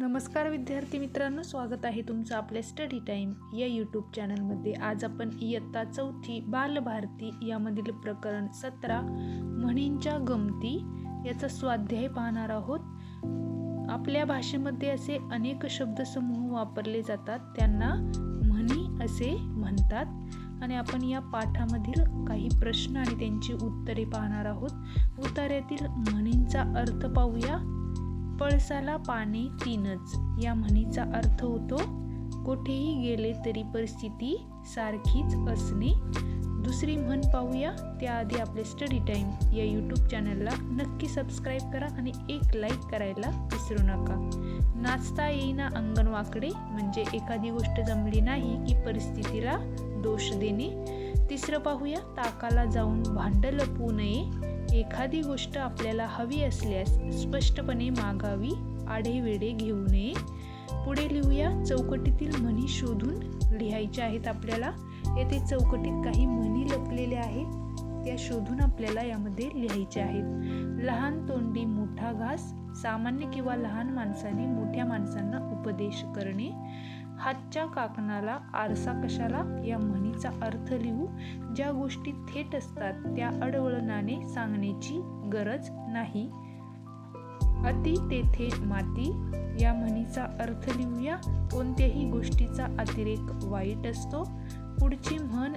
नमस्कार विद्यार्थी मित्रांनो स्वागत आहे तुमचं आपल्या स्टडी टाईम या यूट्यूब चॅनलमध्ये आज आपण इयत्ता चौथी बालभारती यामधील प्रकरण सतरा म्हणींच्या गमती याचा स्वाध्याय पाहणार आहोत. आपल्या भाषेमध्ये असे अनेक शब्दसमूह वापरले जातात. त्यांना म्हणी असे म्हणतात. आणि आपण या पाठामधील काही प्रश्न आणि त्यांची उत्तरे पाहणार आहोत. उतार्यातील म्हणींचा अर्थ पाहूया. पळसाला पाने तीनच या म्हणीचा अर्थ होतो कुठेही गेले तरी परिस्थिती सारखीच असणे. दुसरी म्हण पाहूया. त्याआधी आपले स्टडी टाईम या यूट्यूब चॅनलला नक्की सबस्क्राईब करा आणि एक लाईक करायला विसरू नका. नाचता येईना अंगण वाकडे म्हणजे एखादी गोष्ट जमली नाही की परिस्थितीला दोष देणे. तिसरं पाहूया ताकाला जाऊन भांडं लपवू नये. एखादी गोष्ट आपल्याला हवी असल्यास स्पष्टपणे मागावी आढेवेढे घेऊ नये. पुढे लिहूया चौकटीतील म्हणी शोधून लिहायच्या आहेत आपल्याला. येथे चौकटीत काही म्हणी लपलेल्या आहेत. त्या शोधून आपल्याला यामध्ये लिहायच्या आहेत. लहान तोंडी मोठा घास सामान्य किंवा लहान माणसाने मोठ्या माणसांना उपदेश करणे हातच्या काकणाला आरसा कशाला? या म्हणीचा अर्थ लिहू ज्या गोष्टी थेट असतात त्या अडवळणाने सांगण्याची गरज नाही. अति तेथे माती या म्हणीचा अर्थ लिहूया. कोणत्याही गोष्टीचा अतिरेक वाईट असतो. पुढची म्हण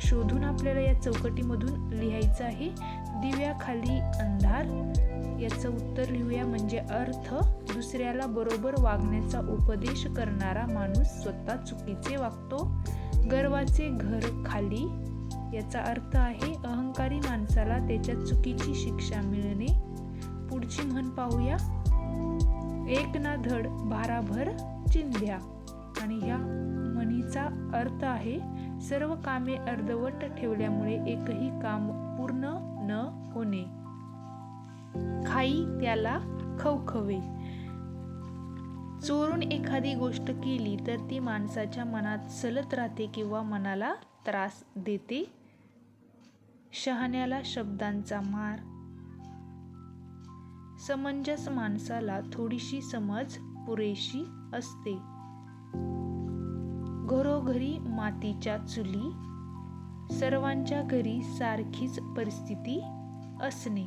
शोधून आपल्याला या चौकटीमधून लिहायचं आहे. दिव्याखाली अंधार. याचं उत्तर लिहूया म्हणजे अर्थ दुसऱ्याला बरोबर वागण्याचा उपदेश करणारा माणूस स्वतः चुकीचे वागतो. गर्वाचे घर खाली. याचा अर्थ आहे अहंकारी माणसाला त्याच्या चुकीची शिक्षा मिळणे. पुढची म्हण पाहूया. एक ना धड भाराभर चिंध्या. आणि ह्या म्हणीचा अर्थ आहे सर्व कामे अर्धवट ठेवल्यामुळे एकही काम पूर्ण न होणे. खाई त्याला खवखवे. चोरून एखादी गोष्ट केली तर ती माणसाच्या मनात सलत राहते किंवा मनाला त्रास देते. शहाण्याला शब्दांचा मार. समंजस माणसाला थोडीशी समज पुरेशी असते. घरोघरी मातीच्या चुली सर्वांच्या घरी सारखीच परिस्थिती असणे.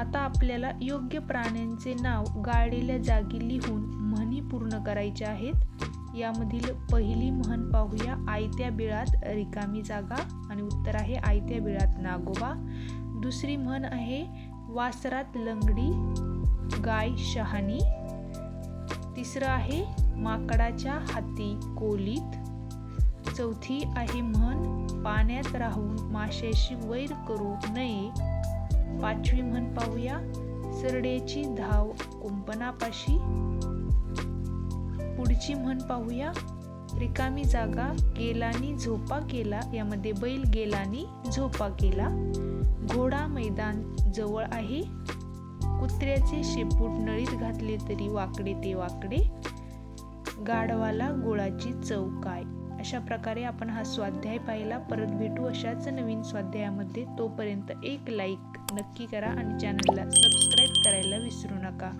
आता आपल्याला योग्य प्राण्यांचे नाव गाळलेल्या जागी लिहून म्हणी पूर्ण करायच्या आहेत. यामधील पहिली म्हण पाहूया. आयत्या बिळात रिकामी जागा आणि उत्तर आहे आयत्या बिळात नागोबा. दुसरी म्हण आहे वासरात लंगडी गाय शहाणी. तिसरं आहे माकडाच्या हाती कोलीत. चौथी आहे म्हण पाण्यात राहून माशाशी वैर करू नये. पाचवी म्हण पाहूया सरडेची धाव कुंपणापाशी. पुढची म्हण पाहूया रिकामी जागा गेलानी झोपा केला यामध्ये बैल गेलानी झोपा केला. घोडा मैदान जवळ आहे. कुत्र्याचे शेपूट नळीत घातले तरी वाकडे ते वाकडे. गाढवाला गोळाची चव काय? अशा प्रकारे आपण हा स्वाध्याय पाहिला. परत भेटू अशाच नवीन स्वाध्यायामध्ये. तोपर्यंत एक लाईक नक्की करा आणि चॅनलला सबस्क्राईब करायला विसरू नका.